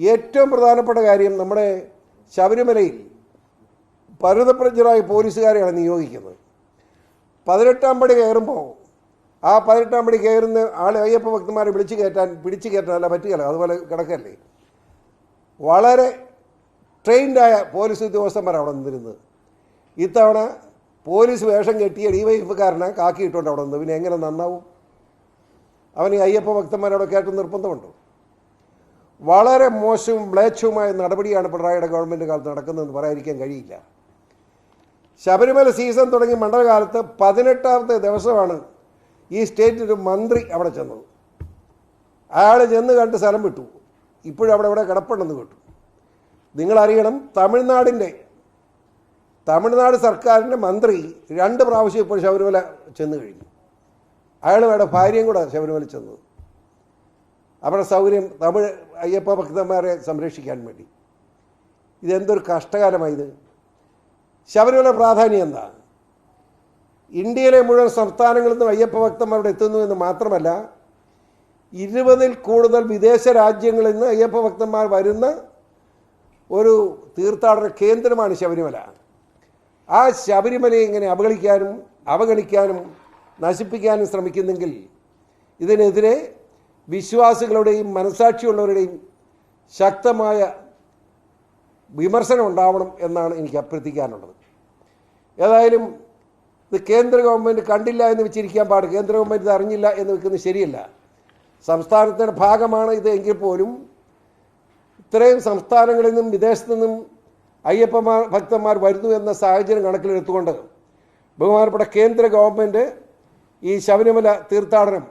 ഏറ്റവും പ്രധാനപ്പെട്ട കാര്യം നമ്മുടെ ശബരിമലയിൽ പരുതപ്രജ്ഞരായ പോലീസുകാരെയാണ് നിയോഗിക്കുന്നത്. പതിനെട്ടാം പടി കയറുമ്പോൾ ആ പതിനെട്ടാം പടി കയറുന്ന ആൾ അയ്യപ്പ ഭക്തന്മാരെ വിളിച്ചു കയറ്റാൻ പിടിച്ചു കയറ്റാനല്ല പറ്റുകയല്ല. അതുപോലെ കിടക്കല്ലേ. വളരെ ട്രെയിൻഡായ പോലീസ് ഉദ്യോഗസ്ഥന്മാർ അവിടെ നിന്നിരുന്നത്. ഇത്തവണ പോലീസ് വേഷം കെട്ടിയ ഡിവൈഎഫുകാരനെ കാക്കിയിട്ടുണ്ട് അവിടെ നിന്ന്. പിന്നെ എങ്ങനെ നന്നാവും? അവന് അയ്യപ്പ ഭക്തന്മാരവിടെ കയറ്റം നിർബന്ധമുണ്ടോ? വളരെ മോശവും മ്ലേച്ഛവുമായ നടപടിയാണ് പിണറായിയുടെ ഗവൺമെന്റ് കാലത്ത് നടക്കുന്നതെന്ന് പറയാതിരിക്കാൻ കഴിയില്ല. ശബരിമല സീസൺ തുടങ്ങി മണ്ഡലകാലത്ത് പതിനെട്ടാമത്തെ ദിവസമാണ് ഈ സ്റ്റേറ്റിന്റെ മന്ത്രി അവിടെ ചെന്നത്. അയാൾ ചെന്ന് കണ്ട് സ്ഥലം വിട്ടു. ഇപ്പോഴും അവിടെ ഇവിടെ കിടപ്പുണ്ടെന്ന് കേട്ടു. നിങ്ങളറിയണം തമിഴ്നാടിന്റെ തമിഴ്നാട് സർക്കാരിന്റെ മന്ത്രി രണ്ട് പ്രാവശ്യം ഇപ്പോൾ ശബരിമല ചെന്ന് കഴിഞ്ഞു. അയാളും അയാളുടെ ഭാര്യയും കൂടെ ശബരിമല ചെന്നത്. അവരുടെ സൗകര്യം തമിഴ് അയ്യപ്പ ഭക്തന്മാരെ സംരക്ഷിക്കാൻ വേണ്ടി. ഇതെന്തൊരു കഷ്ടകാലമായത്. ശബരിമല പ്രാധാന്യം എന്താ? ഇന്ത്യയിലെ മുഴുവൻ സംസ്ഥാനങ്ങളിൽ നിന്നും അയ്യപ്പ ഭക്തന്മാരോട് എത്തുന്നു എന്ന് മാത്രമല്ല ഇരുപതിൽ കൂടുതൽ വിദേശ രാജ്യങ്ങളിൽ നിന്ന് അയ്യപ്പ ഭക്തന്മാർ വരുന്ന ഒരു തീർത്ഥാടന കേന്ദ്രമാണ് ശബരിമല. ആ ശബരിമലയെ ഇങ്ങനെ അവഗണിക്കാനും അവഗണിക്കാനും നശിപ്പിക്കാനും ശ്രമിക്കുന്നെങ്കിൽ ഇതിനെതിരെ വിശ്വാസികളുടെയും മനസാക്ഷിയുള്ളവരുടെയും ശക്തമായ വിമർശനം ഉണ്ടാവണം എന്നാണ് എനിക്ക് അഭ്യർത്ഥിക്കാനുള്ളത്. ഏതായാലും ഇത് കേന്ദ്ര ഗവൺമെന്റ് കണ്ടില്ല എന്ന് വെച്ചിരിക്കാൻ പാട് കേന്ദ്ര ഗവൺമെന്റ് ഇത് അറിഞ്ഞില്ല എന്ന് വെക്കുന്നത് ശരിയല്ല. സംസ്ഥാനത്തിന്റെ ഭാഗമാണ് ഇത് എങ്കിൽ പോലും ഇത്രയും സംസ്ഥാനങ്ങളിൽ നിന്നും വിദേശത്തു നിന്നും അയ്യപ്പമാർ ഭക്തന്മാർ വരുന്നു എന്ന സാഹചര്യം കണക്കിലെടുത്തുകൊണ്ട് ബഹുമാനപ്പെട്ട കേന്ദ്ര ഗവൺമെന്റ് ഈ ശബരിമല തീർത്ഥാടനം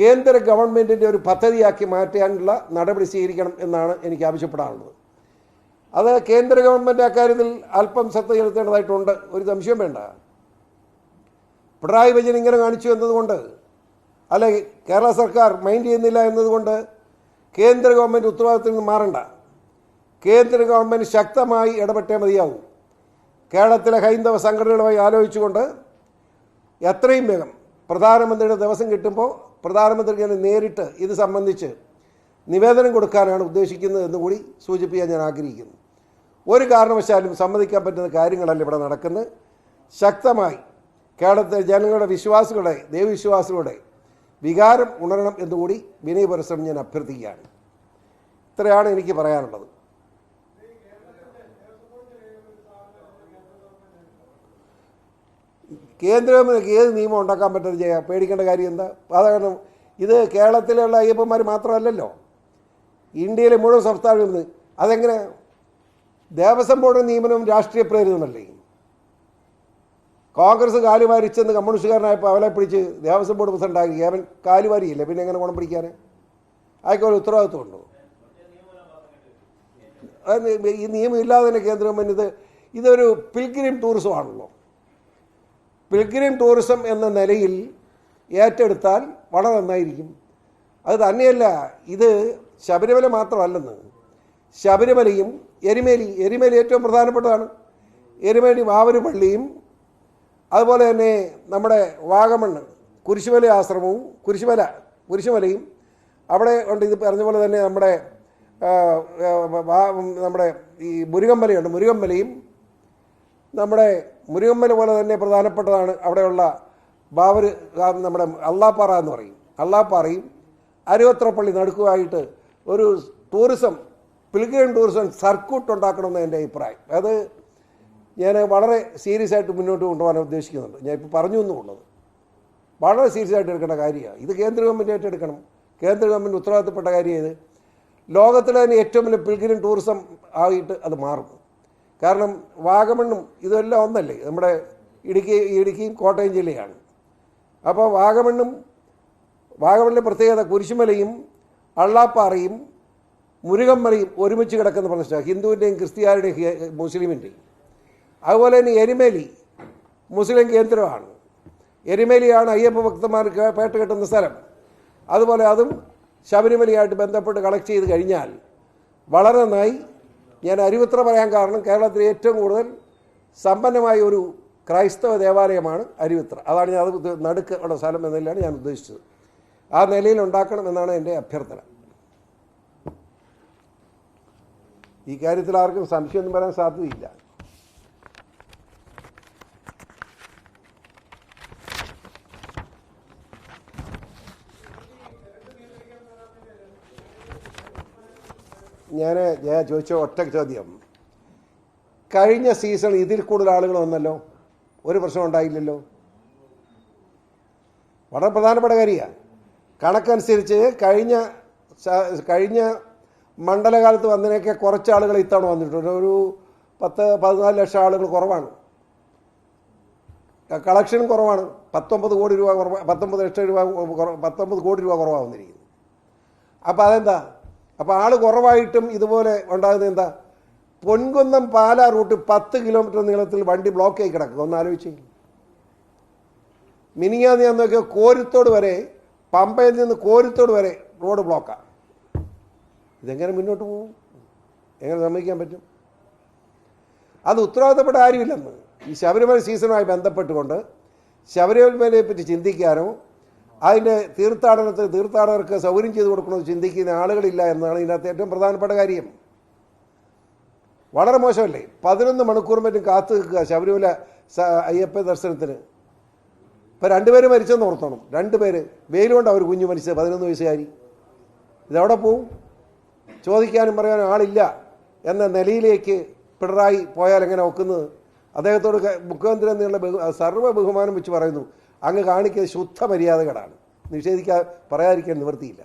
കേന്ദ്ര ഗവൺമെന്റിന്റെ ഒരു പദ്ധതിയാക്കി മാറ്റാനുള്ള നടപടി സ്വീകരിക്കണം എന്നാണ് എനിക്ക് ആവശ്യപ്പെടാനുള്ളത്. അത് കേന്ദ്ര ഗവൺമെന്റ് അക്കാര്യത്തിൽ അല്പം ശ്രദ്ധ ചെലുത്തേണ്ടതായിട്ടുണ്ട്. ഒരു സംശയം വേണ്ട. പിണറായി വിജയൻ ഇങ്ങനെ കാണിച്ചു എന്നതുകൊണ്ട് അല്ലെ കേരള സർക്കാർ മൈൻഡ് ചെയ്യുന്നില്ല എന്നതുകൊണ്ട് കേന്ദ്ര ഗവൺമെന്റ് ഉത്തരവാദിത്തത്തിൽ നിന്ന് മാറണ്ട. കേന്ദ്ര ഗവൺമെന്റ് ശക്തമായി ഇടപെട്ടേ മതിയാവും. കേരളത്തിലെ ഹൈന്ദവ സംഘടനകളുമായി ആലോചിച്ചുകൊണ്ട് എത്രയും വേഗം പ്രധാനമന്ത്രിയുടെ ദിവസം കിട്ടുമ്പോൾ പ്രധാനമന്ത്രിക്ക് നേരിട്ട് ഇത് സംബന്ധിച്ച് നിവേദനം കൊടുക്കാനാണ് ഉദ്ദേശിക്കുന്നത് എന്ന് കൂടി സൂചിപ്പിക്കാൻ ഞാൻ ആഗ്രഹിക്കുന്നു. ഒരു കാരണവശാലും സമ്മതിക്കാൻ പറ്റുന്ന കാര്യങ്ങളല്ല ഇവിടെ നടക്കുന്നത്. ശക്തമായി കേരളത്തിലെ ജനങ്ങളുടെ വിശ്വാസികളുടെ ദൈവവിശ്വാസികളുടെ വികാരം ഉണരണം എന്നുകൂടി വിനയപുരസ്സരം ഞാൻ അഭ്യർത്ഥിക്കുകയാണ്. ഇത്രയാണ് എനിക്ക് പറയാനുള്ളത്. കേന്ദ്ര ഗവൺമെന്റ് ഏത് നിയമം ഉണ്ടാക്കാൻ പറ്റുന്നത് ചെയ്യാം? പേടിക്കേണ്ട കാര്യം എന്താ? കാരണം ഇത് കേരളത്തിലുള്ള അയ്യപ്പന്മാർ മാത്രമല്ലല്ലോ. ഇന്ത്യയിലെ മുഴുവൻ സംസ്ഥാനങ്ങളിൽ അതെങ്ങനെ? ദേവസ്വം ബോർഡ് നിയമനവും രാഷ്ട്രീയ പ്രേരിതമല്ലേ? കോൺഗ്രസ് കാലുവാരിച്ചെന്ന് കമ്മ്യൂണിസ്റ്റുകാരനായപ്പോൾ അവളെ പിടിച്ച് ദേവസ്വം ബോർഡ് പ്രസിഡന്റാക്കി അവൻ കാലുവാരിയില്ല പിന്നെ എങ്ങനെ ഗുണം പിടിക്കാൻ അതൊക്കെ ഒരു ഉത്തരവാദിത്വമുണ്ടോ ഈ നിയമം ഇല്ലാതെ തന്നെ കേന്ദ്ര ഗവൺമെന്റ് ഇത് ഇതൊരു പിൽഗ്രിം ടൂറിസമാണല്ലോ പിൽഗ്രിം ടൂറിസം എന്ന നിലയിൽ ഏറ്റെടുത്താൽ വളരെ നന്നായിരിക്കും. അത് തന്നെയല്ല ഇത് ശബരിമല മാത്രമല്ലെന്ന്. ശബരിമലയും എരിമേലി എരിമേലി ഏറ്റവും പ്രധാനപ്പെട്ടതാണ്. എരുമേലി വാവരുപള്ളിയും അതുപോലെ തന്നെ നമ്മുടെ വാഗമണ്ണ് കുരിശുമല ആശ്രമവും കുരിശുമല കുരിശുമലയും അവിടെ ഉണ്ട്. ഇത് പറഞ്ഞ പോലെ തന്നെ നമ്മുടെ നമ്മുടെ ഈ മുരുകമ്പലയുണ്ട് മുരുകമ്മലയും നമ്മുടെ മുരുകമ്മല പോലെ തന്നെ പ്രധാനപ്പെട്ടതാണ് അവിടെയുള്ള ബാബർ നമ്മുടെ അള്ളാപ്പാറ എന്ന് പറയും. അള്ളാപ്പാറയും അരുവത്രപ്പള്ളി നടുക്കുമായിട്ട് ഒരു ടൂറിസം പിൽഗ്രിം ടൂറിസം സർക്യൂട്ട് ഉണ്ടാക്കണമെന്ന് എന്റെ അഭിപ്രായം. അത് ഞാൻ വളരെ സീരിയസ് ആയിട്ട് മുന്നോട്ട് കൊണ്ടുപോകാൻ ഉദ്ദേശിക്കുന്നുണ്ട്. ഞാൻ ഇപ്പോൾ പറഞ്ഞു എന്നുള്ളത് വളരെ സീരിയസ് ആയിട്ട് എടുക്കേണ്ട കാര്യമാണ്. ഇത് കേന്ദ്ര ഗവൺമെന്റ് ഏറ്റെടുക്കണം. കേന്ദ്ര ഗവൺമെന്റ് ഉത്തരവാദിത്തപ്പെട്ട കാര്യം ഇത്. ലോകത്തിലെ തന്നെ ഏറ്റവും വലിയ പിൽഗ്രിം ടൂറിസം ആയിട്ട് അത് മാറും. കാരണം വാഗമണ്ണും ഇതെല്ലാം ഒന്നല്ലേ? നമ്മുടെ ഇടുക്കി ഇടുക്കിയും കോട്ടയം ജില്ലയാണ്. അപ്പോൾ വാഗമണ്ണും വാഗമണ്ണിലെ പ്രത്യേകത കുരിശുമലയും അള്ളാപ്പാറയും മുരുകമ്മലയും ഒരുമിച്ച് കിടക്കുന്ന പ്രദേശമാണ് ഹിന്ദുവിന്റെയും ക്രിസ്ത്യാനിയുടെയും മുസ്ലിമിന്റെയും. അതുപോലെ തന്നെ എരുമേലി മുസ്ലിം കേന്ദ്രമാണ്. എരുമേലിയാണ് അയ്യപ്പ ഭക്തന്മാർക്ക് പേട്ട് കെട്ടുന്ന സ്ഥലം. അതുപോലെ അതും ശബരിമലയായിട്ട് ബന്ധപ്പെട്ട് കളക്ട് ചെയ്ത് കഴിഞ്ഞാൽ വളരെ നന്നായി ഞാൻ അരുവിത്ര പറയാൻ കാരണം കേരളത്തിൽ ഏറ്റവും കൂടുതൽ സമ്പന്നമായ ഒരു ക്രൈസ്തവ ദേവാലയമാണ് അരുവിത്ര. അതാണ് ഞാൻ അത് നടുക്ക് ഉള്ള സ്ഥലം എന്ന നിലയിലാണ് ഞാൻ ഉദ്ദേശിച്ചത്. ആ നിലയിൽ ഉണ്ടാക്കണം എന്നാണ് എന്റെ അഭ്യർത്ഥന. ഈ കാര്യത്തിൽ ആർക്കും സംശയമൊന്നും പറയാൻ സാധ്യതയില്ല. ഞാൻ ഞാൻ ചോദിച്ച ഒറ്റ ചോദ്യം. കഴിഞ്ഞ സീസൺ ഇതിൽ കൂടുതൽ ആളുകൾ വന്നല്ലോ? ഒരു പ്രശ്നം ഉണ്ടായില്ലല്ലോ? വളരെ പ്രധാനപ്പെട്ട കാര്യമാണ് കണക്കനുസരിച്ച് കഴിഞ്ഞ കഴിഞ്ഞ മണ്ഡലകാലത്ത് വന്നതിനൊക്കെ കുറച്ച് ആളുകൾ ഇത്തവണ വന്നിട്ടുണ്ട്. ഒരു പത്ത് പതിനാല് ലക്ഷം ആളുകൾ കുറവാണ്. കളക്ഷൻ കുറവാണ്. പത്തൊമ്പത് കോടി രൂപ കുറവ് പത്തൊമ്പത് ലക്ഷം രൂപ പത്തൊമ്പത് കോടി രൂപ കുറവാണ് വന്നിരിക്കുന്നത്. അപ്പോൾ അതെന്താ? അപ്പോൾ ആൾ കുറവായിട്ടും ഇതുപോലെ ഉണ്ടാകുന്നത് എന്താ? പൊൻകുന്നം പാലാ റൂട്ട് പത്ത് കിലോമീറ്റർ നീളത്തിൽ വണ്ടി ബ്ലോക്ക് ആയി കിടക്കുക ഒന്ന് ആലോചിച്ച് മിനിങ്ങാന്ന് ഞാൻ നോക്കിയ കോരുത്തോട് വരെ പമ്പയിൽ നിന്ന് കോരുത്തോട് വരെ റോഡ് ബ്ലോക്കാണ് ഇതെങ്ങനെ മുന്നോട്ട് പോകും? എങ്ങനെ സമ്മതിക്കാൻ പറ്റും? അത് ഉത്തരവാദിത്തപ്പെട്ട ആരുമില്ലെന്ന്. ഈ ശബരിമല സീസണുമായി ബന്ധപ്പെട്ടുകൊണ്ട് ശബരിമലയെ പറ്റി ചിന്തിക്കാനോ അതിന്റെ തീർത്ഥാടനത്തിന് തീർത്ഥാടകർക്ക് സൗകര്യം ചെയ്തു കൊടുക്കണമെന്ന് ചിന്തിക്കുന്ന ആളുകളില്ല എന്നാണ് ഇതിനകത്ത് ഏറ്റവും പ്രധാനപ്പെട്ട കാര്യം. വളരെ മോശമല്ലേ? പതിനൊന്ന് മണിക്കൂർ മറ്റും കാത്തു നിൽക്കുക ശബരിമല അയ്യപ്പ ദർശനത്തിന്. ഇപ്പം രണ്ടുപേര് മരിച്ചെന്ന് രണ്ട് രണ്ടുപേര്. വെയിലുകൊണ്ട് അവർ കുഞ്ഞു മരിച്ചത് പതിനൊന്ന് വയസ്സുകാരി. ഇതെവിടെ പോവും? ചോദിക്കാനും പറയാനും ആളില്ല എന്ന നിലയിലേക്ക് പിണറായി പോയാൽ എങ്ങനെ ഒക്കുന്നത്? അദ്ദേഹത്തോട് മുഖ്യമന്ത്രി എന്നുള്ള സർവ ബഹുമാനം വെച്ച് പറയുന്നു. അങ്ങ് കാണിക്കുന്നത് ശുദ്ധ മര്യാദകളാണ് നിഷേധിക്കാൻ പറയാതിരിക്കാൻ നിവൃത്തിയില്ല.